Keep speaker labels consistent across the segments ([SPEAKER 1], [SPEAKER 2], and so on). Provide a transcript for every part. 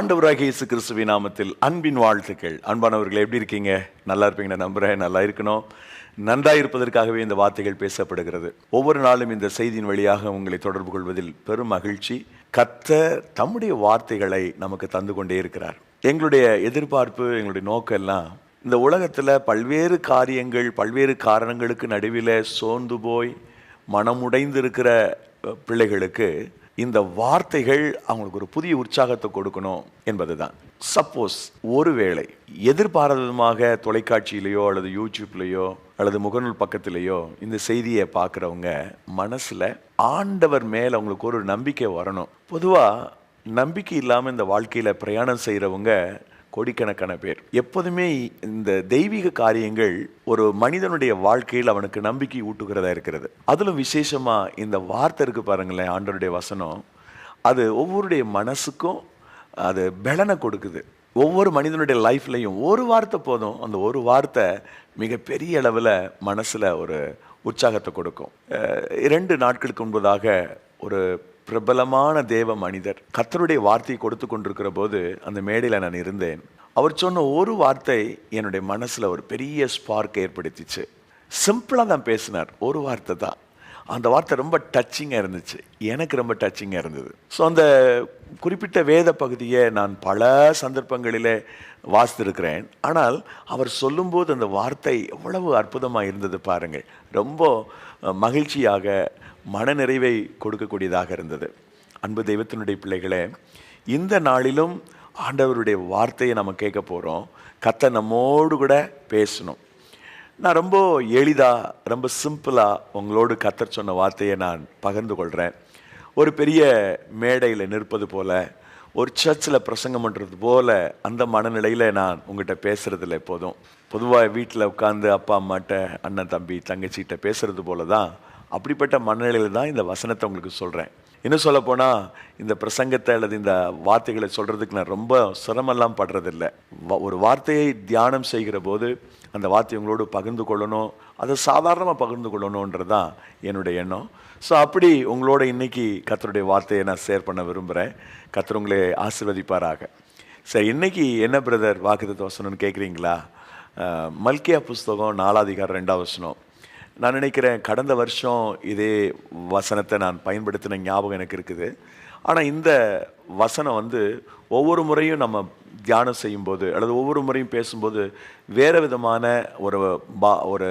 [SPEAKER 1] ஆண்டவராகிய இயேசு கிறிஸ்துவின் நாமத்தில் அன்பின் வாழ்த்துக்கள். அன்பானவர்கள் எப்படி இருக்கீங்க? நல்லா இருப்பீங்க நான் நம்புறேன். நல்லா இருக்கணும். நன்றாக இருப்பதற்காகவே இந்த வார்த்தைகள் பேசப்படுகிறது. ஒவ்வொரு நாளும் இந்த செய்தியின் வழியாக உங்களை தொடர்பு கொள்வதில் பெரும் மகிழ்ச்சி. கத்த தம்முடைய வார்த்தைகளை நமக்கு தந்து கொண்டே இருக்கிறார். எங்களுடைய எதிர்பார்ப்பு எங்களுடைய நோக்கம் எல்லாம் இந்த உலகத்தில் பல்வேறு காரியங்கள் பல்வேறு காரணங்களுக்கு நடுவில் சோர்ந்து போய் மனமுடைந்து இருக்கிற பிள்ளைகளுக்கு இந்த வார்த்தைகள் அவங்களுக்கு ஒரு புதிய உற்சாகத்தை கொடுக்கணும் என்பது தான் சப்போஸ் ஒருவேளை எதிர்பாராதமாக தொலைக்காட்சியிலேயோ அல்லது யூடியூப்லேயோ அல்லது முகநூல் பக்கத்திலேயோ இந்த செய்தியை பார்க்குறவங்க மனசில் ஆண்டவர் மேலே அவங்களுக்கு ஒரு நம்பிக்கை வரணும். பொதுவாக நம்பிக்கை இல்லாமல் இந்த வாழ்க்கையில் பிரயாணம் செய்கிறவங்க கோடிக்கணக்கான பேர். எப்போதுமே இந்த தெய்வீக காரியங்கள் ஒரு மனிதனுடைய வாழ்க்கையில் அவனுக்கு நம்பிக்கை ஊட்டுகிறதா இருக்கிறது. அதிலும் விசேஷமாக இந்த வார்த்தை இருக்குது பாருங்களேன் ஆண்டருடைய வசனம். அது ஒவ்வொருடைய மனசுக்கும் அது பலனை கொடுக்குது. ஒவ்வொரு மனிதனுடைய லைஃப்லையும் ஒரு வார்த்தை போதும் அந்த ஒரு வார்த்தை மிகப்பெரிய அளவில் மனசில் ஒரு உற்சாகத்தை கொடுக்கும். இரண்டு நாட்களுக்கு முன்பதாக ஒரு பிரபலமான தேவ மனிதர். கத்தருடைய வார்த்தையை கொடுத்து கொண்டிருக்கிற போது அந்த மேடையில் நான் இருந்தேன். அவர் சொன்ன ஒரு வார்த்தை என்னுடைய மனசில் ஒரு பெரிய ஸ்பார்க் ஏற்படுத்திச்சு. சிம்பிளாக தான் பேசினார். ஒரு வார்த்தை தான். அந்த வார்த்தை ரொம்ப டச்சிங்காக இருந்துச்சு. எனக்கு ரொம்ப டச்சிங்காக இருந்தது. ஸோ அந்த குறிப்பிட்ட வேத பகுதியை நான் பல சந்தர்ப்பங்களிலே வாசித்திருக்கிறேன். ஆனால் அவர் சொல்லும்போது அந்த வார்த்தை எவ்வளவு அற்புதமாக இருந்தது பாருங்கள் ரொம்ப மகிழ்ச்சியாக மனநிறைவை கொடுக்கக்கூடியதாக இருந்தது. அன்பு தெய்வத்தினுடைய பிள்ளைகளே இந்த நாளிலும் ஆண்டவருடைய வார்த்தையை நம்ம கேட்க போகிறோம் கத்த நம்மோடு கூட பேசணும். நான் ரொம்ப எளிதாக ரொம்ப சிம்பிளாக உங்களோடு கத்தர் சொன்ன வார்த்தையை நான் பகிர்ந்து கொள்கிறேன் ஒரு பெரிய மேடையில் நிற்பது போல் ஒரு சர்ச்சில் பிரசங்கம் பண்ணுறது போல் அந்த மனநிலையில் நான் உங்கள்கிட்ட பேசுகிறதில்ல எப்போதும் பொதுவாக வீட்டில் உட்காந்து அப்பா அம்மாட்ட அண்ணன் தம்பி தங்கச்சிகிட்ட பேசுறது போல தான் அப்படிப்பட்ட மனநிலையில் தான் இந்த வசனத்தை உங்களுக்கு சொல்கிறேன் இன்னும் சொல்ல போனால் இந்த பிரசங்கத்தை அல்லது இந்த வார்த்தைகளை சொல்கிறதுக்கு நான் ரொம்ப சிரமெல்லாம் படுறதில்லை. ஒரு வார்த்தையை தியானம் செய்கிற போது அந்த வார்த்தையை உங்களோடு பகிர்ந்து கொள்ளணும் அதை சாதாரணமாக பகிர்ந்து கொள்ளணுன்றது தான் என்னுடைய எண்ணம். ஸோ அப்படி உங்களோட இன்னைக்கு கத்தருடைய வார்த்தையை நான் ஷேர் பண்ண விரும்புகிறேன் கத்தர் உங்களை ஆசிர்வதிப்பாராக. சரி இன்றைக்கி என்ன பிரதர் வாக்குத்த வசனம்னு கேட்குறீங்களா மல்கியா புஸ்தகம் நாலாதிகாரம் ரெண்டாவது வசனம். நான் நினைக்கிறேன் கடந்த வருஷம் இதே வசனத்தை நான் பயன்படுத்தின ஞாபகம் எனக்கு இருக்குது. ஆனால் இந்த வசனம் வந்து ஒவ்வொரு முறையும் நம்ம தியானம் செய்யும்போது அல்லது ஒவ்வொரு முறையும் பேசும்போது வேறு விதமான ஒரு பா ஒரு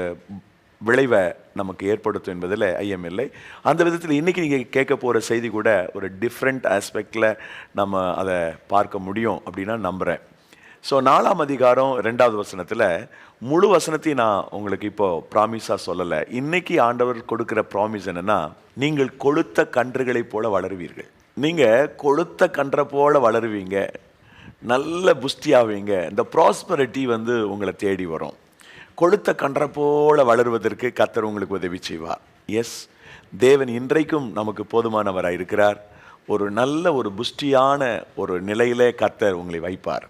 [SPEAKER 1] விளைவை நமக்கு ஏற்படுத்தும் என்பதில் ஐயமில்லை அந்த விதத்தில் இன்றைக்கி நீங்கள் கேட்க போகிற செய்தி கூட ஒரு டிஃப்ரெண்ட் ஆஸ்பெக்டில் நம்ம அதை பார்க்க முடியும் அப்படின்னு நான் நம்புகிறேன் ஸோ நாலாம் அதிகாரம் ரெண்டாவது வசனத்தில் முழு வசனத்தையும் நான் உங்களுக்கு இப்போ ப்ராமிஸாக சொல்லலை. இன்னைக்கு ஆண்டவர் கொடுக்குற ப்ராமிஸ் என்னன்னா நீங்கள் கொளுத்த கன்றுகளைப் போல வளருவீர்கள். நீங்கள் கொளுத்த கன்றை போல வளருவீங்க. நல்ல புஷ்டியாவீங்க இந்த ப்ராஸ்பரிட்டி வந்து உங்களை தேடி வரும். கொளுத்த கன்றை போல வளருவதற்கு கத்தர் உங்களுக்கு உதவி செய்வார். எஸ் தேவன் இன்றைக்கும் நமக்கு போதுமானவராக இருக்கிறார் ஒரு நல்ல ஒரு புஷ்டியான ஒரு நிலையிலே கத்தர் உங்களை வைப்பார்.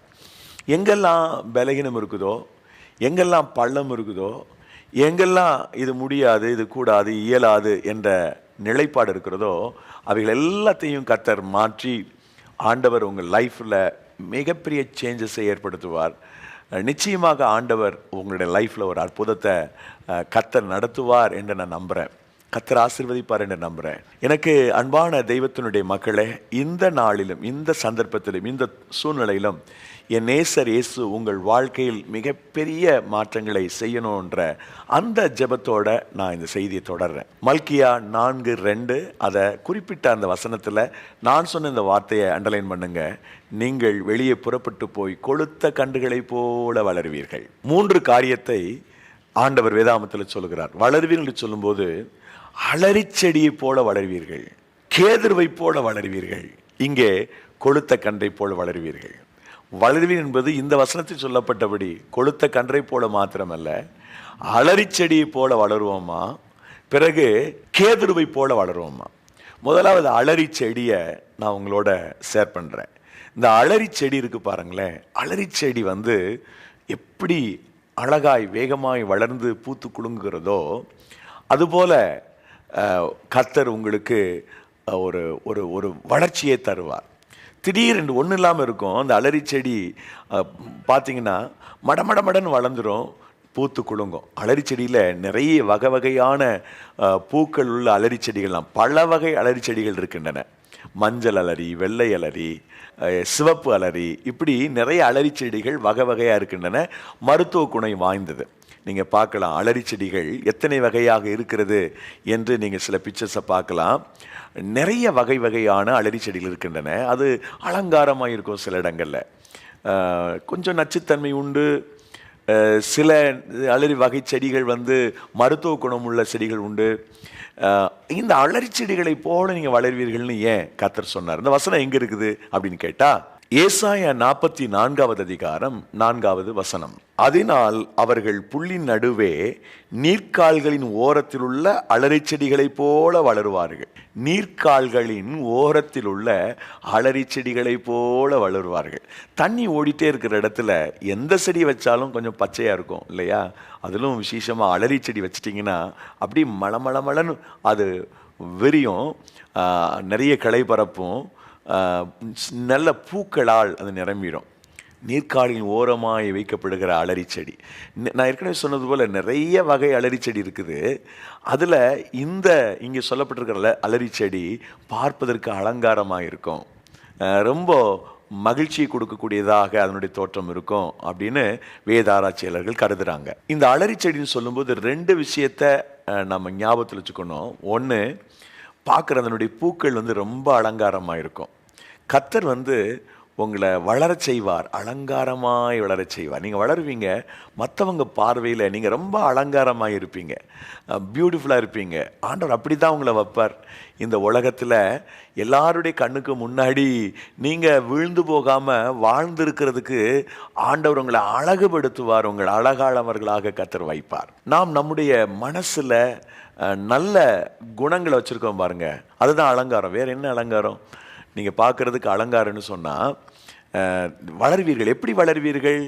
[SPEAKER 1] எங்கெல்லாம் பலகீனம் இருக்குதோ எங்கெல்லாம் பள்ளம் இருக்குதோ எங்கெல்லாம் இது முடியாது இது கூடாது இயலாது என்ற நிலைப்பாடு இருக்கிறதோ அவைகள் எல்லாத்தையும் கத்தர் மாற்றி ஆண்டவர் உங்கள் லைஃப்பில் மிகப்பெரிய சேஞ்சஸை ஏற்படுத்துவார். நிச்சயமாக ஆண்டவர் உங்களுடைய லைஃப்பில் ஒரு அற்புதத்தை கத்தர் நடத்துவார் என்று நான் நம்புகிறேன் கத்தர் ஆசீர்வதிப்பார் என்று நம்புகிறேன் எனக்கு அன்பான தெய்வத்தினுடைய மக்களே இந்த நாளிலும் இந்த சந்தர்ப்பத்திலும் இந்த சூழ்நிலையிலும் என் நேசர் இயேசு உங்கள் வாழ்க்கையில் மிகப்பெரிய மாற்றங்களை செய்யணுன்ற அந்த ஜெபத்தோட நான் இந்த செய்தியை தொடர்றேன். மல்கியா நான்கு ரெண்டு அதை குறிப்பிட்ட அந்த வசனத்தில் நான் சொன்ன இந்த வார்த்தையை அண்டர்லைன் பண்ணுங்க. நீங்கள் வெளியே புறப்பட்டு போய் கொளுத்த கண்டுகளைப் போல வளருவீர்கள். மூன்று காரியத்தை ஆண்டவர் வேதாமத்தில் சொல்லுகிறார். வளருவீர்கள் என்று சொல்லும்போது அலரிச்செடியை போல வளருவீர்கள். கேதுருவை போல வளருவீர்கள். இங்கே கொளுத்த கன்றைப் போல வளருவீர்கள். வளருவீர் என்பது இந்த வசனத்தில் சொல்லப்பட்டபடி கொளுத்த கன்றை போல மாத்திரமல்ல அலரிச்செடியைப் போல வளருவோமா? பிறகு கேதுருவைப் போல வளருவோமா? முதலாவது அலறி செடியை நான் உங்களோட ஷேர் பண்ணுறேன் இந்த அலரி செடி இருக்கு பாருங்களேன். அலரி செடி வந்து எப்படி அழகாய் வேகமாய் வளர்ந்து பூத்து குலுங்குகிறதோ அதுபோல கத்தர் உங்களுக்கு ஒரு ஒரு ஒரு வளர்ச்சியை தருவார். திடீர்னு ஒன்றும் இல்லாமல் இருக்கும். அந்த அலரி செடி பார்த்திங்கன்னா பார்த்தீங்கன்னா மட மடன்னு வளர்ந்துரும். பூத்து குலுங்கும். அலரி செடியில் நிறைய வகை வகையான பூக்கள் உள்ள அலரி செடிகள்லாம் பல வகை அலரி செடிகள் இருக்கின்றன. மஞ்சள் அலரி வெள்ளை அலரி சிவப்பு அலரி இப்படி நிறைய அலரி செடிகள் வகை வகையாக இருக்கின்றன. மருத்துவ குணம் வாய்ந்தது. நீங்கள் பார்க்கலாம். அலரி செடிகள் எத்தனை வகையாக இருக்கிறது என்று நீங்கள் சில பிக்சர்ஸை பார்க்கலாம். நிறைய வகை வகையான அலரி செடிகள் இருக்கின்றன. அது அலங்காரமாக இருக்கும் சில இடங்களில். கொஞ்சம் நச்சுத்தன்மை உண்டு. சில அலரி வகை செடிகள் வந்து மருத்துவ குணம் உள்ள செடிகள் உண்டு. இந்த அலரி செடிகளை போல நீங்கள் வளர்வீர்கள்னு ஏன் கத்தர் சொன்னார்? இந்த வசனம் எங்கே இருக்குது? அப்படின்னு கேட்டால் ஏசாய நாற்பத்தி நான்காவது அதிகாரம் நான்காவது வசனம். அதனால் அவர்கள் புள்ளின் நடுவே நீர்க்கால்களின் ஓரத்தில் உள்ள அலறி செடிகளைப் போல வளருவார்கள். நீர்க்கால்களின் ஓரத்தில் உள்ள அலறி செடிகளைப் போல வளருவார்கள். தண்ணி ஓடிட்டே இருக்கிற இடத்துல எந்த செடி வச்சாலும் கொஞ்சம் பச்சையாக இருக்கும் இல்லையா? அதிலும் விசேஷமாக அலரி செடி வச்சிட்டிங்கன்னா அப்படி மளமளமளன்னு அது விரியும் நிறைய களை பரப்பும். நல்ல பூக்களால் அது நிரம்பிடும். நீர்க்காலின் ஓரமாய் வைக்கப்படுகிற அலரி செடி நான் ஏற்கனவே சொன்னது போல் நிறைய வகை அலரி செடி இருக்குது. அதில் இந்த இங்கே சொல்லப்பட்டிருக்கிற அலரி செடி பார்ப்பதற்கு அலங்காரமாக இருக்கும். ரொம்ப மகிழ்ச்சியை கொடுக்கக்கூடியதாக அதனுடைய தோற்றம் இருக்கும் அப்படின்னு வேதாராய்ச்சியாளர்கள் கருதுகிறாங்க இந்த அலரி செடின்னு சொல்லும்போது ரெண்டு விஷயத்த நம்ம ஞாபகத்தில் வச்சுக்கணும். ஒன்று பார்க்குற அதனுடைய பூக்கள் வந்து ரொம்ப அலங்காரமாக இருக்கும். கத்தர் வந்து உங்களை வளரச் செய்வார் அலங்காரமாய் வளரச் செய்வார். நீங்கள் வளருவீங்க மற்றவங்க பார்வையில் நீங்கள் ரொம்ப அலங்காரமாக இருப்பீங்க பியூட்டிஃபுல்லாக இருப்பீங்க. ஆண்டவர் அப்படி தான் உங்களை வைப்பார். இந்த உலகத்தில் எல்லாருடைய கண்ணுக்கு முன்னாடி நீங்கள் விழுந்து போகாமல் வாழ்ந்திருக்கிறதுக்கு ஆண்டவர் உங்களை அழகுபடுத்துவார் உங்களை அழகாளவர்களாக கத்தர் வைப்பார். நாம் நம்முடைய மனசில் நல்ல குணங்களை வச்சுருக்கோம் பாருங்கள் அதுதான் அலங்காரம். வேறு என்ன அலங்காரம்? நீங்கள் பார்க்குறதுக்கு அலங்காரம்னு சொன்னால் வளருவீர்கள். எப்படி வளருவீர்கள்?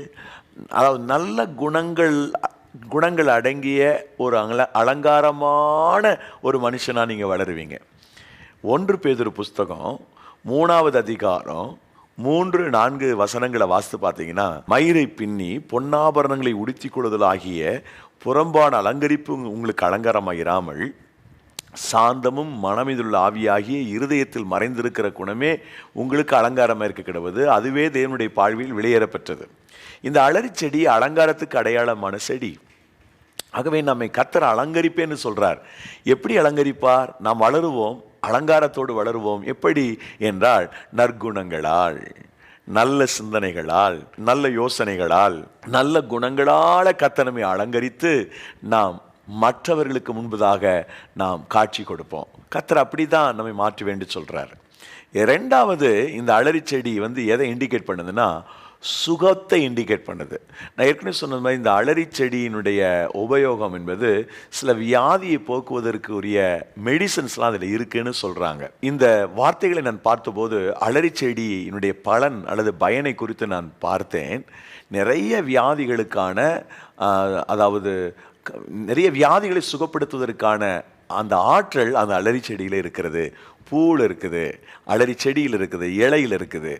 [SPEAKER 1] அதாவது நல்ல குணங்கள் குணங்கள் அடங்கிய ஒரு அல அலங்காரமான ஒரு மனுஷனாக நீங்கள் வளருவீங்க. ஒன்று பேதொரு புஸ்தகம் மூணாவது அதிகாரம் மூன்று நான்கு வசனங்களை வாசித்து பார்த்தீங்கன்னா மயிரை பின்னி பொன்னாபரணங்களை உடுத்திக் கொள்ளுதல் ஆகிய புறம்பான அலங்கரிப்பு உங்களுக்கு அலங்காரமாக இராமல் சாந்தமும் மனமிதுள்ள ஆவியாகிய இருதயத்தில் மறைந்திருக்கிற குணமே உங்களுக்கு அலங்காரமாக இருக்க கிடவது. அதுவே தேவனுடைய வாழ்வில் வெளியேறப்பெற்றது. இந்த அலறி செடி அலங்காரத்துக்கு அடையாளமான செடி. ஆகவே நம்மை கத்தர் அலங்கரிப்பேன்னு சொல்கிறார் எப்படி அலங்கரிப்பார்? நாம் வளருவோம் அலங்காரத்தோடு வளருவோம். எப்படி என்றால் நற்குணங்களால் நல்ல சிந்தனைகளால் நல்ல யோசனைகளால் நல்ல குணங்களால் கத்தனமை அலங்கரித்து நாம் மற்றவர்களுக்கு முன்பதாக நாம் காட்சி கொடுப்போம். கத்தர் அப்படி தான் நம்மை மாற்றி வேண்டி சொல்கிறார் ரெண்டாவது இந்த அலறி செடி வந்து எதை இண்டிகேட் பண்ணுதுன்னா சுகத்தை இண்டிகேட் பண்ணுது. நான் ஏற்கனவே சொன்னது மாதிரி இந்த அலரி செடியினுடைய உபயோகம் என்பது சில வியாதியை போக்குவதற்கு உரிய மெடிசன்ஸ்லாம் அதில் இருக்குன்னு சொல்கிறாங்க இந்த வார்த்தைகளை நான் பார்த்தபோது அலறி செடியினுடைய பலன் அல்லது பயனை குறித்து நான் பார்த்தேன். நிறைய வியாதிகளுக்கான அதாவது நிறைய வியாதிகளை சுகப்படுத்துவதற்கான அந்த ஆற்றல் அந்த அலரி செடியில் இருக்கிறது. பூவில் இருக்குது அலரி செடியில் இருக்குது இலையில் இருக்குது.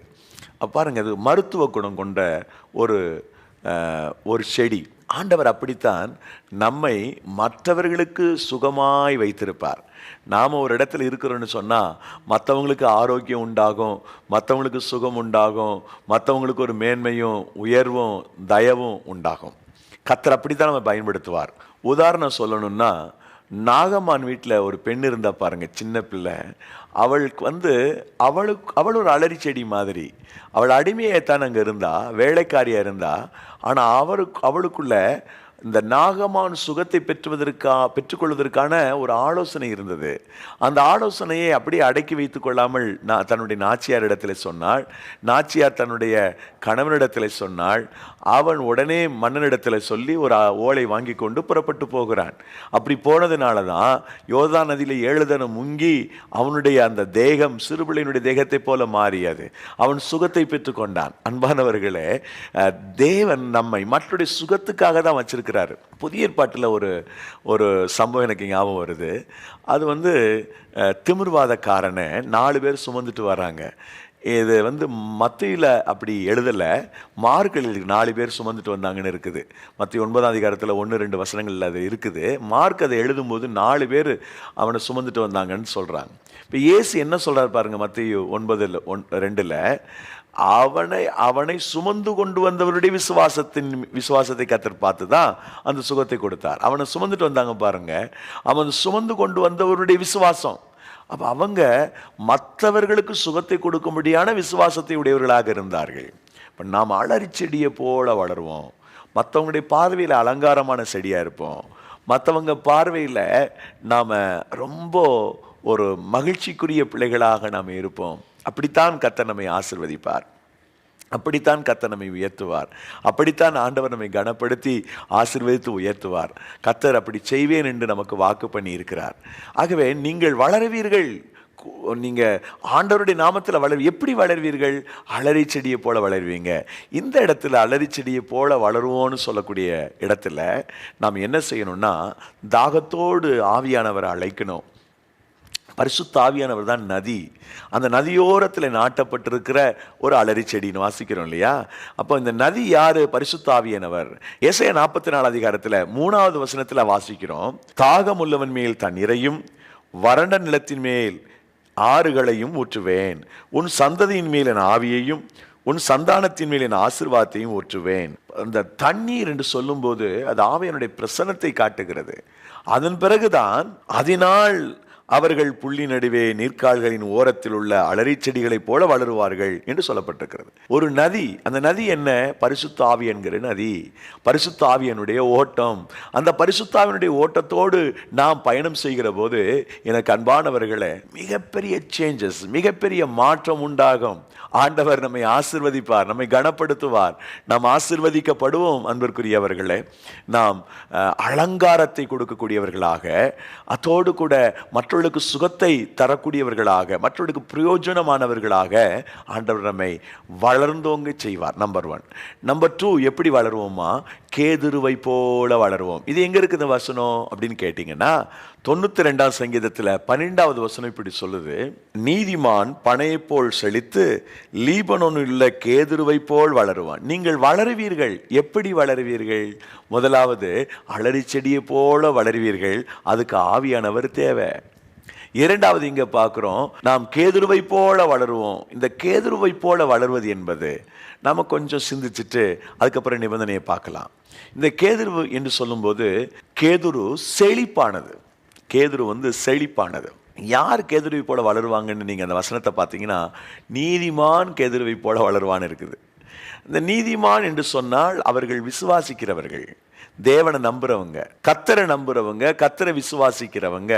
[SPEAKER 1] பாருங்கள் பாருங்க அது மருத்துவ குணம் கொண்ட ஒரு ஒரு செடி. ஆண்டவர் அப்படித்தான் நம்மை மற்றவர்களுக்கு சுகமாய் வைத்திருப்பார். நாம் ஒரு இடத்துல இருக்கிறோன்னு சொன்னால் மற்றவங்களுக்கு ஆரோக்கியம் உண்டாகும் மற்றவங்களுக்கு சுகம் உண்டாகும் மற்றவங்களுக்கு ஒரு மேன்மையும் உயர்வும் தயவும் உண்டாகும். கத்தர் அப்படி தான் நம்ம பயன்படுத்துவார். உதாரணம் சொல்லணும்னா நாகம்மான் வீட்டில் ஒரு பெண் இருந்தால் பாருங்கள் சின்ன பிள்ளை. அவளுக்கு வந்து அவளுக்கு அவள் ஒரு அலறி செடி மாதிரி. அவள் அடிமையாகத்தான் அங்கே இருந்தா வேலைக்காரியாக இருந்தா. ஆனால் அவருக்கு அவளுக்குள்ள இந்த நாகமான் சுகத்தை பெற்றுவதற்கா பெற்றுக்கொள்வதற்கான ஒரு ஆலோசனை இருந்தது. அந்த ஆலோசனையை அப்படியே அடக்கி வைத்துக் கொள்ளாமல் நான் தன்னுடைய நாச்சியார் இடத்துல சொன்னாள். நாச்சியார் தன்னுடைய கணவனிடத்தில் சொன்னாள். அவன் உடனே மன்னனிடத்தில் சொல்லி ஒரு ஓலை வாங்கி கொண்டு புறப்பட்டு போகிறான். அப்படி போனதுனால தான் யோதா நதியில் ஏழுதனம் முங்கி அவனுடைய அந்த தேகம் சிறுபிள்ளையினுடைய தேகத்தை போல மாறியது. அவன் சுகத்தை பெற்றுக்கொண்டான். அன்பானவர்களே தேவன் நம்மை மற்றொரு சுகத்துக்காக தான் வச்சிருக்கிறாரு புதிய ஏற்பாட்டில் ஒரு ஒரு சம்பவம் எனக்கு ஞாபகம் வருது. அது வந்து திமிர்வாதக்காரனை நாலு பேர் சுமந்துட்டு வராங்க இது வந்து மத்தியில் அப்படி எழுதலை. மார்க்கில் நாலு பேர் சுமந்துட்டு வந்தாங்கன்னு இருக்குது. மத்திய ஒன்பதாம் அதிகாரத்தில் ஒன்று ரெண்டு வசனங்களில் அது இருக்குது. மார்க் அதை எழுதும்போது நாலு பேர் அவனை சுமந்துட்டு வந்தாங்கன்னு சொல்கிறாங்க இப்போ ஏசு என்ன சொல்கிறார் பாருங்க மத்திய ஒன்பதில் ஒன் ரெண்டில் அவனை அவனை சுமந்து கொண்டு வந்தவருடைய விசுவாசத்தின் விசுவாசத்தை கத்தர் பார்த்து தான் அந்த சுகத்தை கொடுத்தார். அவனை சுமந்துட்டு வந்தாங்க பாருங்கள் அவன் சுமந்து கொண்டு வந்தவருடைய விசுவாசம். அப்போ அவங்க மற்றவர்களுக்கு சுகத்தை கொடுக்கும்படியான விசுவாசத்தை உடையவர்களாக இருந்தார்கள். இப்போ நாம் அலறி செடியை போல வளருவோம். மற்றவங்களுடைய பார்வையில் அலங்காரமான செடியாக இருப்போம். மற்றவங்க பார்வையில் நாம் ரொம்ப ஒரு மகிழ்ச்சிக்குரிய பிள்ளைகளாக நாம் இருப்போம். அப்படித்தான் கத்த நம்மை ஆசிர்வதிப்பார். அப்படித்தான் கத்த நம்மை உயர்த்துவார். அப்படித்தான் ஆண்டவர் நம்மை கனப்படுத்தி ஆசிர்வதித்து உயர்த்துவார். கத்தர் அப்படி செய்வேன் என்று நமக்கு வாக்கு பண்ணியிருக்கிறார். ஆகவே நீங்கள் வளருவீர்கள். நீங்கள் ஆண்டவருடைய நாமத்தில் வளர் எப்படி வளர்வீர்கள்? அலரி செடியை போல வளருவீங்க. இந்த இடத்துல அலரி செடியை போல வளருவோன்னு சொல்லக்கூடிய இடத்துல நாம் என்ன செய்யணும்னா தாகத்தோடு ஆவியானவரை அழைக்கணும். பரிசுத்த ஆவியானவர் தான் நதி. அந்த நதியோரத்தில் நாட்டப்பட்டிருக்கிற ஒரு அலரி செடின்னு வாசிக்கிறோம் இல்லையா? அப்போ இந்த நதி யார்? பரிசுத்த ஆவியானவர். நாற்பத்தி நாலு அதிகாரத்தில் மூணாவது வசனத்தில் வாசிக்கிறோம். தாகம் உள்ளவன் மேல் தண்ணீரையும் வறண்ட நிலத்தின் மேல் ஆறுகளையும் ஊற்றுவேன். உன் சந்ததியின் மேல் என் ஆவியையும் உன் சந்தானத்தின் மேல் என் ஆசிர்வாதத்தையும் ஊற்றுவேன். அந்த தண்ணீர் என்று சொல்லும்போது அது ஆவியனுடைய பிரசன்னத்தை காட்டுகிறது. அதன் பிறகுதான் அதனால் அவர்கள் புள்ளி நடுவே நீர்க்கால்களின் ஓரத்தில் உள்ள அலரி செடிகளைப் போல வளருவார்கள் என்று சொல்லப்பட்டிருக்கிறது. ஒரு நதி அந்த நதி என்ன? பரிசுத்தாவி என்கிற நதி. பரிசுத்தாவியனுடைய ஓட்டம். அந்த பரிசுத்தாவியனுடைய ஓட்டத்தோடு நாம் பயணம் செய்கிற போது எனக்கு அன்பானவர்களே மிகப்பெரிய சேஞ்சஸ் மிகப்பெரிய மாற்றம் உண்டாகும். ஆண்டவர் நம்மை ஆசிர்வதிப்பார் நம்மை கனப்படுத்துவார். நாம் ஆசிர்வதிக்கப்படுவோம் அன்பிற்குரியவர்களே. நாம் அலங்காரத்தை கொடுக்கக்கூடியவர்களாக அதோடு கூட மற்றவர்களுக்கு சுகத்தை தரக்கூடியவர்களாக மற்றவர்களுக்கு பிரயோஜனமானவர்களாக ஆண்டவர் நம்மை வளர்ந்தோங்க செய்வார் நம்பர் ஒன் நம்பர் டூ எப்படி வளருவோமா? கேதுருவை போல வளருவோம். இது எங்க இருக்குது இந்த வசனம் அப்படின்னு கேட்டிங்கன்னா தொண்ணூத்தி ரெண்டாம் சங்கீதத்தில் பன்னெண்டாவது வசனம் இப்படி சொல்லுது. நீதிமான் பனையை போல் செழித்து லீபனோனில் உள்ள கேதுருவை போல் வளருவான். நீங்கள் வளருவீர்கள். எப்படி வளருவீர்கள்? முதலாவது அலறி செடியை போல வளருவீர்கள். அதுக்கு ஆவியானவர் தேவை. இரண்டாவது இங்கே பார்க்குறோம் நாம் கேதுருவை போல வளருவோம். இந்த கேதுருவை போல வளர்வது என்பது நாம் கொஞ்சம் சிந்திச்சுட்டு அதுக்கப்புறம் நிபந்தனையை பார்க்கலாம். இந்த கேதுரு என்று சொல்லும்போது கேதுரு செழிப்பானது. கேதுரு வந்து செழிப்பானது. யார் கேதுருவை போல வளருவாங்கன்னு நீங்கள் அந்த வசனத்தை பார்த்தீங்கன்னா நீதிமான் கேதுருவை போல வளருவான்னு இருக்குது. இந்த நீதிமான் என்று சொன்னால் அவர்கள் விசுவாசிக்கிறவர்கள். தேவனை நம்புகிறவங்க கத்தரை நம்புகிறவங்க கத்தரை விசுவாசிக்கிறவங்க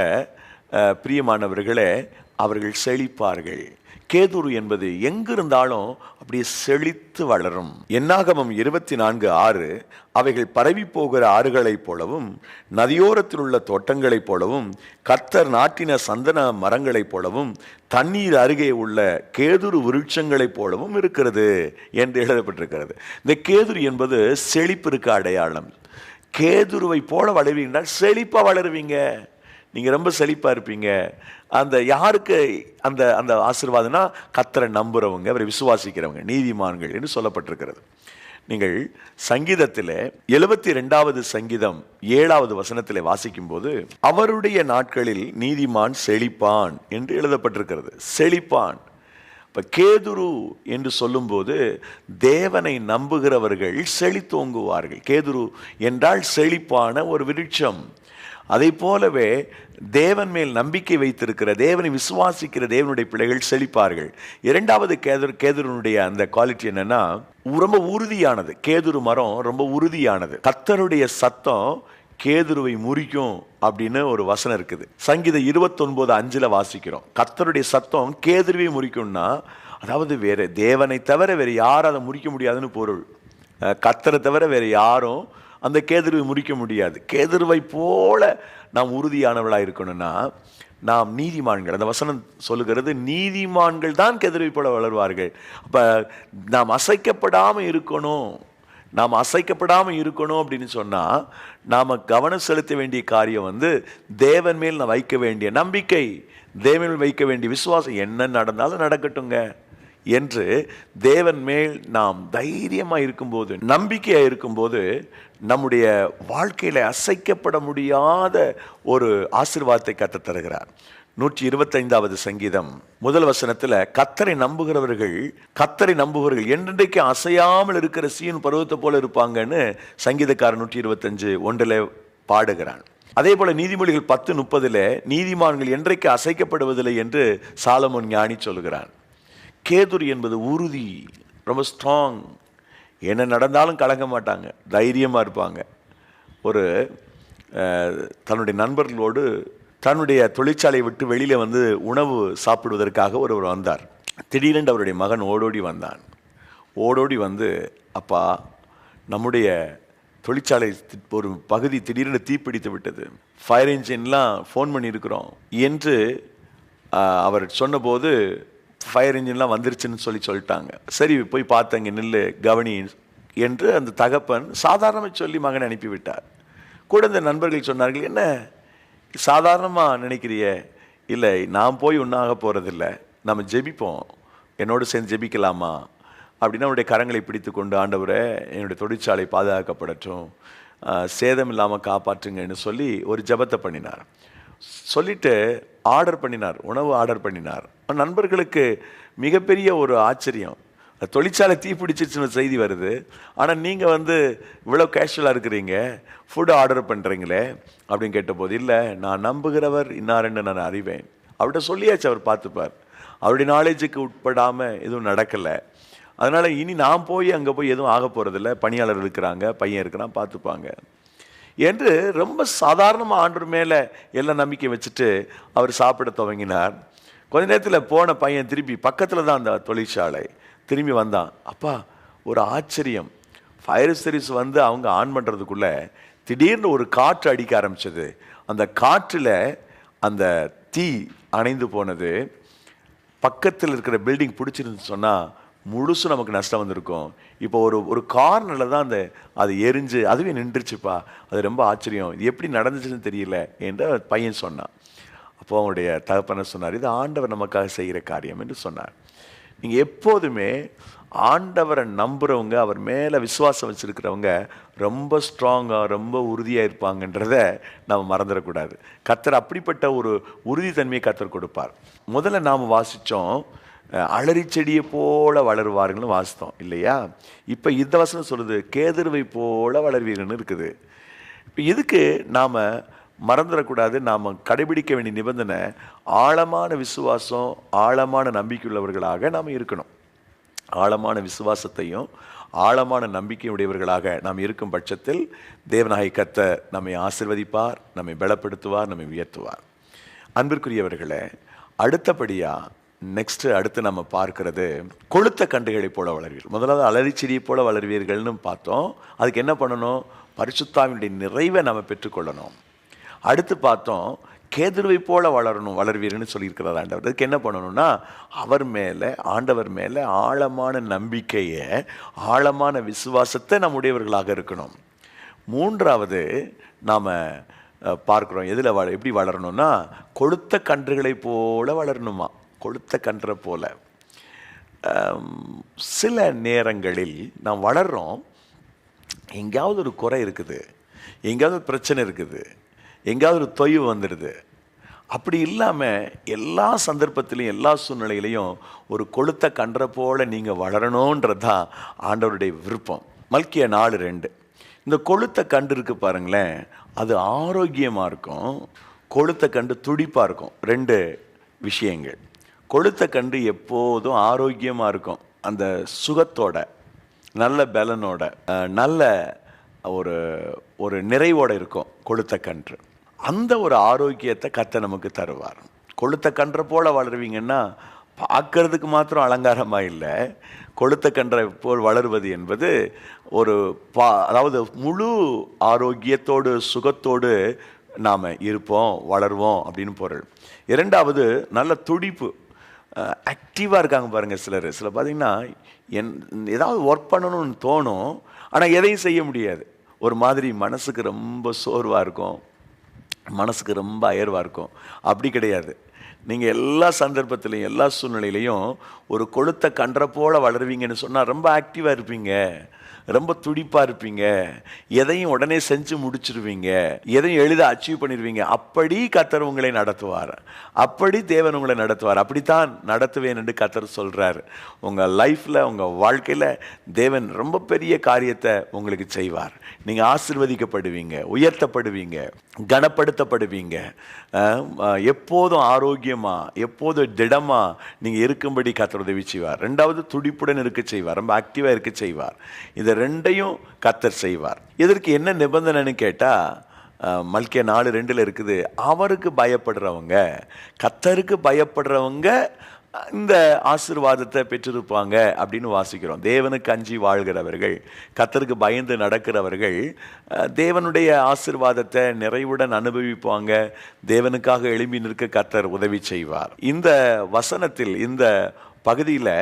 [SPEAKER 1] பிரியமானவர்களே அவர்கள் செழிப்பார்கள். கேதுரு என்பது எங்கிருந்தாலும் அப்படியே செழித்து வளரும். என்னாகமம் இருபத்தி நான்கு ஆறு அவைகள் பரவி போகிற ஆறுகளைப் போலவும் நதியோரத்தில் உள்ள தோட்டங்களைப் போலவும் கத்தர் நாட்டின சந்தன மரங்களைப் போலவும் தண்ணீர் அருகே உள்ள கேதுரு விருட்சங்களைப் போலவும் இருக்கிறது என்று எழுதப்பட்டிருக்கிறது. இந்த கேதுரு என்பது செழிப்பிற்கு அடையாளம். கேதுருவை போல வளருவீங்கன்னா செழிப்பா வளருவீங்க. நீங்க ரொம்ப செழிப்பா இருப்பீங்க. அந்த யாருக்கு அந்த அந்த ஆசீர்வாதம்னா கத்தரை நம்புறவங்க அவரை விசுவாசிக்கிறவங்க நீதிமான்கள் என்று சொல்லப்பட்டிருக்கிறது. நீங்கள் சங்கீதத்தில் எழுபத்தி ரெண்டாவது சங்கீதம் ஏழாவது வசனத்தில் வாசிக்கும்போது அவருடைய நாட்களில் நீதிமான் செழிப்பான் என்று எழுதப்பட்டிருக்கிறது. செழிப்பான். இப்ப கேதுரு என்று சொல்லும்போது தேவனை நம்புகிறவர்கள் செழித்தோங்குவார்கள். கேதுரு என்றால் செழிப்பான ஒரு விருட்சம். அதை போலவே தேவன் மேல் நம்பிக்கை வைத்திருக்கிற தேவனை விசுவாசிக்கிற தேவனுடைய பிள்ளைகள் செழிப்பார்கள். இரண்டாவது கேதுர் கேதுருனுடைய அந்த குவாலிட்டி என்னன்னா ரொம்ப உறுதியானது. கேதுரு மரம் ரொம்ப உறுதியானது. கத்தருடைய சத்தம் கேதுருவை முறிக்கும் அப்படின்னு ஒரு வசனம் இருக்குது. சங்கீத இருபத்தொன்பது அஞ்சில் வாசிக்கிறோம். கத்தருடைய சத்தம் கேதுருவை முறிக்கும்னா அதாவது வேறு தேவனை தவிர வேறு யாரும் அதை முறிக்க முடியாதுன்னு பொருள். கத்தரை தவிர வேறு யாரும் அந்த கேதுருவை முறிக்க முடியாது. கேதுருவை போல நாம் உறுதியானவளாக இருக்கணும்னா நாம் நீதிமான்கள் அந்த வசனம் சொல்லுகிறது நீதிமான்கள் தான் கெதிரை போல வளருவார்கள். அப்போ நாம் அசைக்கப்படாமல் இருக்கணும். நாம் அசைக்கப்படாமல் இருக்கணும் அப்படின்னு சொன்னால் நாம் கவனம் செலுத்த வேண்டிய காரியம் வந்து தேவன் மேல் நான் வைக்க வேண்டிய நம்பிக்கை தேவன் மேல் வைக்க வேண்டிய விசுவாசம் என்ன நடந்தாலும் நடக்கட்டுங்க என்று தேவன் மேல் நாம் தைரியமாக இருக்கும்போது நம்பிக்கையாக இருக்கும்போது நம்முடைய வாழ்க்கையில் அசைக்கப்பட முடியாத ஒரு ஆசிர்வாதத்தை கற்றுத் தருகிறார். நூற்றி இருபத்தைந்தாவது சங்கீதம். முதல் வசனத்தில் கத்தரை நம்புகிறவர்கள் கத்தரை நம்புகிறவர்கள் என்றென்றைக்கு அசையாமல் இருக்கிற சீன் பருவத்தை போல இருப்பாங்கன்னு சங்கீதக்காரன் நூற்றி இருபத்தஞ்சு ஒன்றில் பாடுகிறான். அதே போல நீதிமொழிகள் பத்து முப்பதுல நீதிமான்கள் என்றைக்கு அசைக்கப்படுவதில்லை என்று சாலமோன் ஞானி சொல்கிறான் கேதுரி என்பது உறுதி ரொம்ப ஸ்ட்ராங் என்ன நடந்தாலும் கலங்க மாட்டாங்க தைரியமாக இருப்பாங்க. ஒரு தன்னுடைய நண்பர்களோடு தன்னுடைய தொழிற்சாலையை விட்டு வெளியில் வந்து உணவு சாப்பிடுவதற்காக ஒருவர் வந்தார். திடீரென்று அவருடைய மகன் ஓடோடி வந்தான். ஓடோடி வந்து அப்பா நம்முடைய தொழிற்சாலை தி- ஒரு பகுதி திடீரென தீப்பிடித்து விட்டது. ஃபயர் இன்ஜின்லாம் ஃபோன் பண்ணியிருக்கிறோம். என்று அவர் சொன்னபோது ஃபயர் இன்ஜின்லாம் வந்துருச்சுன்னு சொல்லி சொல்லிட்டாங்க. சரி போய் பார்த்தங்க நில்லு கவனி என்று அந்த தகப்பன் சாதாரணமாக சொல்லி மகனை அனுப்பிவிட்டார். கூட இந்த நண்பர்கள் சொன்னார்கள் என்ன சாதாரணமாக நினைக்கிறிய? இல்லை நான் போய் உண்ணாக போகிறதில்ல நம்ம ஜெபிப்போம். என்னோடு சேர்ந்து ஜெபிக்கலாமா? அப்படின்னா அவருடைய கரங்களை பிடித்து கொண்டு ஆண்டவரை என்னுடைய தொழிற்சாலை பாதுகாக்கப்படட்டும். சேதம் இல்லாமல் காப்பாற்றுங்கன்னு சொல்லி ஒரு ஜெபத்தை பண்ணினார். சொல்லிட்டு ஆர்டர் பண்ணினார் உணவு ஆர்டர் பண்ணினார். நண்பர்களுக்கு மிகப்பெரிய ஒரு ஆச்சரியம். தொழிற்சாலை தீ பிடிச்சிருச்சுன்னு செய்தி வருது. ஆனால் நீங்கள் வந்து இவ்வளோ கேஷுவலாக இருக்கிறீங்க ஃபுட் ஆர்டர் பண்ணுறீங்களே அப்படின்னு கேட்டபோது இல்லை நான் நம்புகிறவர் இன்னாருன்னு நான் அறிவேன். அவர்கிட்ட சொல்லியாச்சு அவர் பார்த்துப்பார். அவருடைய நாலேஜுக்கு உட்படாமல் எதுவும் நடக்கலை. அதனால் இனி நான் போய் அங்கே போய் எதுவும் ஆக போகிறதில்ல பணியாளர் இருக்கிறாங்க பையன் இருக்கிறான் பார்த்துப்பாங்க. என்று ரொம்ப சாதாரணமாக ஆண்டவர் மேலே எல்லாம் நம்பிக்கை வச்சுட்டு அவர் சாப்பிட துவங்கினார். கொஞ்ச நேரத்தில் போன பையன் திருப்பி பக்கத்தில் தான் அந்த தொழிற்சாலை திரும்பி வந்தான். அப்பா ஒரு ஆச்சரியம். ஃபயர் சர்வீஸ் வந்து அவங்க ஆன் பண்ணுறதுக்குள்ளே திடீர்னு ஒரு காற்று அடிக்க ஆரம்பிச்சது. அந்த காற்றில் அந்த தீ அணைந்து போனது. பக்கத்தில் இருக்கிற பில்டிங் பிடிச்சிருந்து சொன்னால் முழுசும் நமக்கு நஷ்டம் வந்திருக்கும். இப்போ ஒரு ஒரு கார்னரில் தான் அந்த அது எரிஞ்சு அதுவே நின்றுச்சுப்பா. அது ரொம்ப ஆச்சரியம். இது எப்படி நடந்துச்சுன்னு தெரியல என்று பையன் சொன்னான். அப்போ அவனுடைய தகப்பனை சொன்னார் இது ஆண்டவர் நமக்காக செய்கிற காரியம் என்று சொன்னார். நீங்கள் எப்போதுமே ஆண்டவரை நம்புகிறவங்க அவர் மேலே விசுவாசம் வச்சுருக்கிறவங்க ரொம்ப ஸ்ட்ராங்காக ரொம்ப உறுதியாக இருப்பாங்கன்றத நம்ம மறந்துடக்கூடாது கத்தர் அப்படிப்பட்ட ஒரு உறுதித்தன்மையை கத்தர் கொடுப்பார். முதல்ல நாம் வாசித்தோம் அலறி செடியை போல வளருவார்கள்னு வாசித்தோம் இல்லையா? இப்போ இந்த வசனம் சொல்லுது கேதுருவை போல வளர்வீர்கள்னு இருக்குது. இப்போ இதுக்கு நாம் மறந்துடக்கூடாது நாம் கடைபிடிக்க வேண்டிய நிபந்தனை ஆழமான விசுவாசம் ஆழமான நம்பிக்கையுள்ளவர்களாக நாம் இருக்கணும். ஆழமான விசுவாசத்தையும் ஆழமான நம்பிக்கையுடையவர்களாக நாம் இருக்கும் பட்சத்தில் தேவநாயக கத்த நம்மை ஆசிர்வதிப்பார் நம்மை பலப்படுத்துவார் நம்மை உயர்த்துவார். அன்பிற்குரியவர்களே அடுத்தபடியாக நெக்ஸ்ட் அடுத்து நம்ம பார்க்கறது கொளுத்த கண்டுகளை போல வளர்வீர்கள். முதலாவது அலரிச்செடியை போல வளர்வீர்கள்னு பார்த்தோம். அதுக்கு என்ன பண்ணணும்? பரிசுத்தாவினுடைய நிறைவை நம்ம பெற்றுக்கொள்ளணும் அடுத்து பார்த்தோம் கேதுருவை போல வளரணும் வளர்வீர்னு சொல்லியிருக்கிறார் ஆண்டவர். அதுக்கு என்ன பண்ணணும்னா அவர் மேலே ஆண்டவர் மேலே ஆழமான நம்பிக்கையை ஆழமான விசுவாசத்தை நம்முடையவர்களாக இருக்கணும். மூன்றாவது நாம் பார்க்குறோம் எதில் வள எப்படி வளரணும்னா கொளுத்த கன்றுகளைப் போல வளரணுமா? கொளுத்த கன்றை போல். சில நேரங்களில் நாம் வளர்கிறோம் எங்கேயாவது ஒரு குறை இருக்குது. எங்கேயாவது ஒரு பிரச்சனை இருக்குது. எங்கேயாவது ஒரு தொய்வு வந்துடுது. அப்படி இல்லாமல் எல்லா சந்தர்ப்பத்திலையும் எல்லா சூழ்நிலையிலையும் ஒரு கொளுத்த கன்ற போல் நீங்கள் வளரணுன்றது தான் ஆண்டவருடைய விருப்பம். மல்கிய நாலு ரெண்டு. இந்த கொளுத்த கண்டு இருக்குது பாருங்களேன். அது ஆரோக்கியமாக இருக்கும். கொளுத்த கண்டு துடிப்பாக இருக்கும். ரெண்டு விஷயங்கள். கொழுத்த கன்று எப்போதும் ஆரோக்கியமாக இருக்கும். அந்த சுகத்தோட நல்ல பலனோட நல்ல ஒரு ஒரு நிறைவோடு இருக்கும் கொளுத்த கன்று. அந்த ஒரு ஆரோக்கியத்தை கத்த நமக்கு தருவார். கொளுத்த கன்றை போல் வளருவீங்கன்னா பார்க்கறதுக்கு மாத்திரம் அலங்காரமாக இல்லை. கொளுத்த கன்றை போல் வளருவது என்பது ஒரு பா அதாவது முழு ஆரோக்கியத்தோடு சுகத்தோடு நாம் இருப்போம் வளருவோம் அப்படின்னு பொருள். இரண்டாவது நல்ல துடிப்பு. ஆக்டிவாக இருக்காங்க பாருங்கள் சிலர். சில பார்த்தீங்கன்னா என் ஏதாவது ஒர்க் பண்ணணும்னு தோணும் ஆனால் எதையும் செய்ய முடியாது. ஒரு மாதிரி மனசுக்கு ரொம்ப சோர்வாக இருக்கும். மனசுக்கு ரொம்ப அயர்வாக இருக்கும். அப்படி கிடையாது. நீங்கள் எல்லா சந்தர்ப்பத்திலையும் எல்லா சூழ்நிலையிலையும் ஒரு கொளுத்த கன்ற போல் வளருவீங்கன்னு சொன்னால் ரொம்ப ஆக்டிவாக இருப்பீங்க. ரொம்ப துடிப்பாக இருப்பீங்க. எதையும் உடனே செஞ்சு முடிச்சிருவீங்க. எதையும் எளிதாக அச்சீவ் பண்ணிடுவீங்க அப்படி கத்தர் உங்களை நடத்துவார். அப்படி தேவன் உங்களை நடத்துவார். அப்படித்தான் நடத்துவேன் என்று கத்தர் சொல்கிறார் உங்கள் லைஃப்பில் உங்கள் வாழ்க்கையில் தேவன் ரொம்ப பெரிய காரியத்தை உங்களுக்கு செய்வார். நீங்கள் ஆசிர்வதிக்கப்படுவீங்க உயர்த்தப்படுவீங்க கனப்படுத்தப்படுவீங்க. எப்போதும் ஆரோக்கியமாக எப்போதும் திடமாக நீங்கள் இருக்கும்படி கத்தர் உதவி செய்வார். ரெண்டாவது துடிப்புடன் இருக்க செய்வார். ரொம்ப ஆக்டிவாக இருக்க செய்வார். இந்த ரெண்டையும் கத்தர் செய்வார். இதற்கு என்ன நிபந்தனைன்னு கேட்டால் மல்கிய நாலு ரெண்டில் இருக்குது அவருக்கு பயப்படுறவங்க கத்தருக்கு பயப்படுறவங்க இந்த ஆசீர்வாதத்தை பெற்றிருப்பாங்க அப்படின்னு வாசிக்கிறோம். தேவனுக்கு அஞ்சி வாழ்கிறவர்கள் கத்தருக்கு பயந்து நடக்கிறவர்கள் தேவனுடைய ஆசீர்வாதத்தை நிறைவுடன் அனுபவிப்பாங்க. தேவனுக்காக எழும்பி நிற்க கத்தர் உதவி செய்வார். இந்த வசனத்தில் இந்த பகுதியில்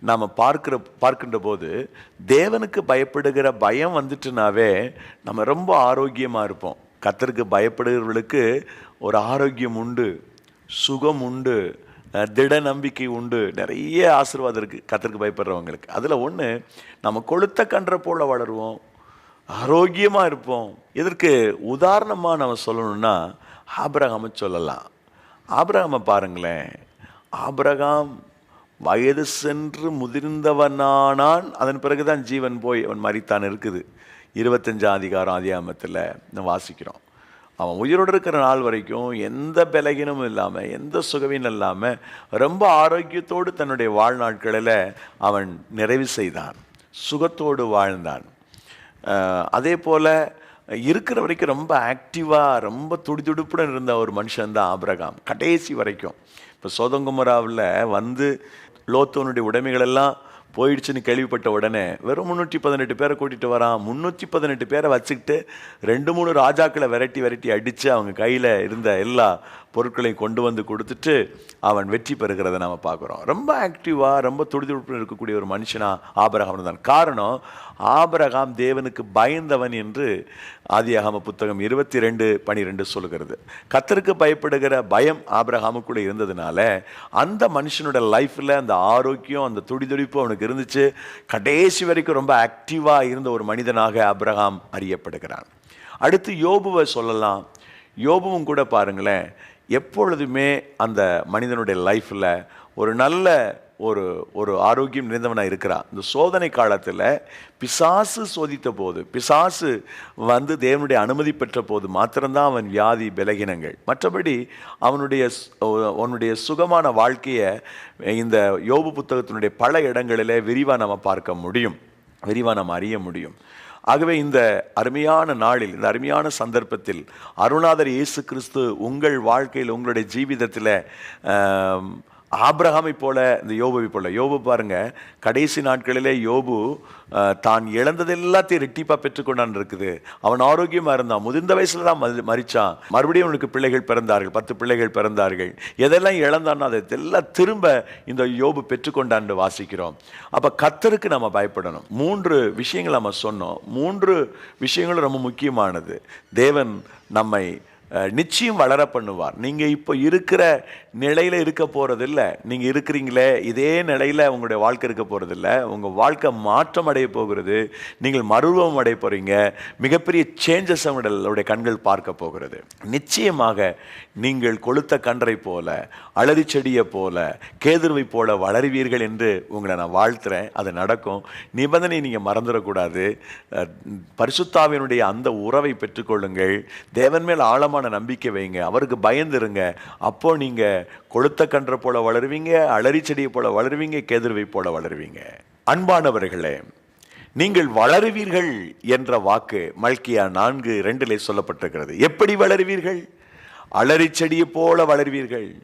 [SPEAKER 1] நாம் பார்க்கிற பார்க்கின்ற போது தேவனுக்கு பயப்படுகிற பயம் வந்துட்டுனாவே நம்ம ரொம்ப ஆரோக்கியமாக இருப்போம். கத்தருக்கு பயப்படுகிறவர்களுக்கு ஒரு ஆரோக்கியம் உண்டு சுகம் உண்டு திட நம்பிக்கை உண்டு நிறைய ஆசீர்வாதம் இருக்குது கத்தருக்கு பயப்படுறவங்களுக்கு. அதில் ஒன்று நம்ம கொளுத்த கன்ற போல் வளருவோம் ஆரோக்கியமாக இருப்போம். இதற்கு உதாரணமாக நம்ம சொல்லணும்னா ஆபிரகாமை சொல்லலாம். ஆபிரகாமை பாருங்களேன். ஆபிரகாம் வயது சென்று முதிர்ந்தவனானான் அதன் பிறகுதான் ஜீவன் போய் அவன் மறித்தான் இருக்குது. இருபத்தஞ்சாம் அதிகாரம் அதிகாமத்தில் நம்ம வாசிக்கிறோம். அவன் உயிரோடு இருக்கிற நாள் வரைக்கும் எந்த பலகீனமும் இல்லாமல் எந்த சுகவீனம் இல்லாமல் ரொம்ப ஆரோக்கியத்தோடு தன்னுடைய வாழ்நாட்களில் அவன் நிறைவு செய்தான். சுகத்தோடு வாழ்ந்தான். அதே போல் இருக்கிற வரைக்கும் ரொம்ப ஆக்டிவாக ரொம்ப துடிதுடுப்புடன் இருந்த ஒரு மனுஷன் தான் ஆபிரகாம். கடைசி வரைக்கும். இப்போ சோதங்குமராவில் வந்து லோத்தோனுடைய உடைமைகளெல்லாம் போயிடுச்சுன்னு கேள்விப்பட்ட உடனே வெறும் முந்நூற்றி பதினெட்டு பேரை கூட்டிகிட்டு வரான் முந்நூற்றி பதினெட்டு பேரை வச்சுக்கிட்டு ரெண்டு மூணு ராஜாக்களை விரட்டி விரட்டி அடித்து அவங்க கையில் இருந்த எல்லா பொருட்களை கொண்டு வந்து கொடுத்துட்டு அவன் வெற்றி பெறுகிறத நம்ம பார்க்குறோம். ரொம்ப ஆக்டிவாக ரொம்ப துடிதுடிப்புடன் இருக்கக்கூடிய ஒரு மனுஷனா ஆபரகாம் தான். காரணம் ஆபரகாம் தேவனுக்கு பயந்தவன் என்று ஆதியாகம புத்தகம் இருபத்தி ரெண்டு பனிரெண்டு சொல்லுகிறது. கத்தருக்கு பயப்படுகிற பயம் ஆபரகாமுக்குள்ளே இருந்ததுனால அந்த மனுஷனோட லைஃப்பில் அந்த ஆரோக்கியம் அந்த துடிதுடிப்பு அவனுக்கு இருந்துச்சு. கடைசி வரைக்கும் ரொம்ப ஆக்டிவாக இருந்த ஒரு மனிதனாக அப்ரஹாம் அறியப்படுகிறான். அடுத்து யோபுவை சொல்லலாம். யோபுவும் கூட பாருங்களேன் எப்பொழுதுமே அந்த மனிதனுடைய லைஃப்பில் ஒரு நல்ல ஒரு ஒரு ஆரோக்கியம் நிறைந்தவனாக இருக்கிறான் இந்த சோதனை காலத்தில் பிசாசு சோதித்த போது பிசாசு வந்து தேவனுடைய அனுமதி பெற்ற போது மாத்திரம்தான் அவன் வியாதி விலகினங்கள் மற்றபடி அவனுடைய அவனுடைய சுகமான வாழ்க்கையை இந்த யோபு புத்தகத்தினுடைய பல இடங்களிலே விரிவாக நம்ம பார்க்க முடியும். விரிவாக நம்ம அறிய முடியும். ஆகவே இந்த அருமையான நாளில் இந்த அருமையான சந்தர்ப்பத்தில் அருணாதர் இயேசு கிறிஸ்து உங்கள் வாழ்க்கையில் உங்களுடைய ஜீவிதத்தில் ஆப்ரஹாமை போல இந்த யோபுவை போல. யோபு பாருங்க கடைசி நாட்களிலே யோபு தான் இழந்தது எல்லாத்தையும் ரெட்டிப்பாக பெற்றுக்கொண்டான் இருக்குது. அவன் ஆரோக்கியமாக இருந்தான். முதிர்ந்த வயசில் தான் மறிச்சான் மறுபடியும் அவனுக்கு பிள்ளைகள் பிறந்தார்கள். பத்து பிள்ளைகள் பிறந்தார்கள். எதெல்லாம் இழந்தானோ அதை எல்லாம் திரும்ப இந்த யோபு பெற்றுக்கொண்டான்னு வாசிக்கிறோம். அப்போ கத்தருக்கு நம்ம பயப்படணும். மூன்று விஷயங்கள் நம்ம சொன்னோம். மூன்று விஷயங்களும் ரொம்ப முக்கியமானது. தேவன் நம்மை நிச்சயம் வளர பண்ணுவார். நீங்கள் இப்போ இருக்கிற நிலையில் இருக்க போகிறதில்ல நீங்கள் இருக்கிறீங்களே இதே நிலையில் உங்களுடைய வாழ்க்கை இருக்க போகிறதில்ல உங்கள் வாழ்க்கை மாற்றம் அடைய போகிறது. நீங்கள் மருவம் அடைய போகிறீங்க மிகப்பெரிய சேஞ்சஸ் உங்களுடைய கண்கள் பார்க்க போகிறது. நிச்சயமாக நீங்கள் கொளுத்த கன்றை போல அலரி செடியை போல கேதுருவை போல வளருவீர்கள் என்று உங்களை நான் வாழ்த்துறேன். அது நடக்கும். நிபந்தனை நீங்கள் மறந்துடக்கூடாது. பரிசுத்தாவினுடைய அந்த உறவை பெற்றுக்கொள்ளுங்கள் தேவன் மேல் ஆழமான நம்பிக்கை வைங்க. அவருக்கு பயந்துருங்க. அப்போ நீங்கள் கொளுத்த கன்றை போல வளருவீங்க அலரி செடியை போல வளருவீங்க கேதுருவை போல வளருவீங்க. அன்பானவர்களே நீங்கள் வளருவீர்கள் என்ற வாக்கு மல்கியா நான்கு ரெண்டிலே சொல்லப்பட்டிருக்கிறது. எப்படி வளருவீர்கள்? அலரி செடியை போல வளருவீர்கள்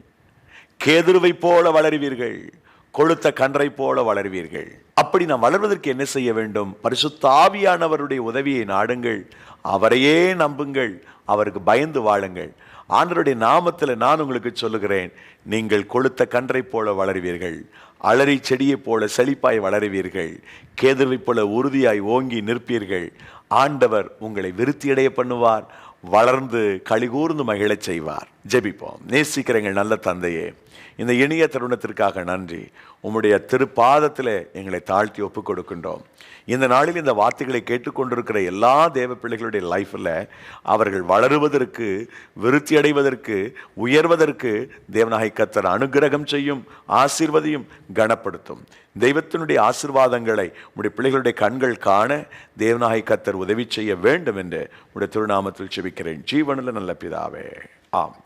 [SPEAKER 1] கேதுருவை போல வளருவீர்கள் கொளுத்த கன்றை போல வளருவீர்கள். அப்படி நாம் வளர்வதற்கு என்ன செய்ய வேண்டும்? பரிசுத்தாவியானவருடைய உதவியை நாடுங்கள். அவரையே நம்புங்கள் அவருக்கு பயந்து வாழுங்கள். ஆண்டருடைய நாமத்தில் நான் உங்களுக்கு சொல்லுகிறேன் நீங்கள் கொளுத்த கன்றை போல வளருவீர்கள் அலறி செடியைப் போல செழிப்பாய் வளருவீர்கள் கேதுருவைப் போல உறுதியாய் ஓங்கி நிற்பீர்கள். ஆண்டவர் உங்களை விருத்தியடைய பண்ணுவார் வளர்ந்து கழிகூர்ந்து மகிழச் செய்வார். ஜெபிப்போம். நேசிக்கிறங்கள் நல்ல தந்தையே இந்த இனிய தருணத்திற்காக நன்றி. உம்முடைய திருப்பாதத்தில் எங்களை தாழ்த்தி ஒப்புக் கொடுக்கின்றோம் இந்த நாளில் இந்த வார்த்தைகளை கேட்டுக்கொண்டிருக்கிற எல்லா தேவ பிள்ளைகளுடைய லைஃப்பில் அவர்கள் வளருவதற்கு விருத்தி அடைவதற்கு உயர்வதற்கு தேவநாயக கத்தர் அனுகிரகம் செய்யும் ஆசீர்வதியும் கனப்படுத்தும். தெய்வத்தினுடைய ஆசீர்வாதங்களை உடைய பிள்ளைகளுடைய கண்கள் காண தேவநாயக கத்தர் உதவி செய்ய வேண்டும் என்று உடைய திருநாமத்தில் செபிக்கிறேன் ஜீவனில் நல்ல பிதாவே. ஆம்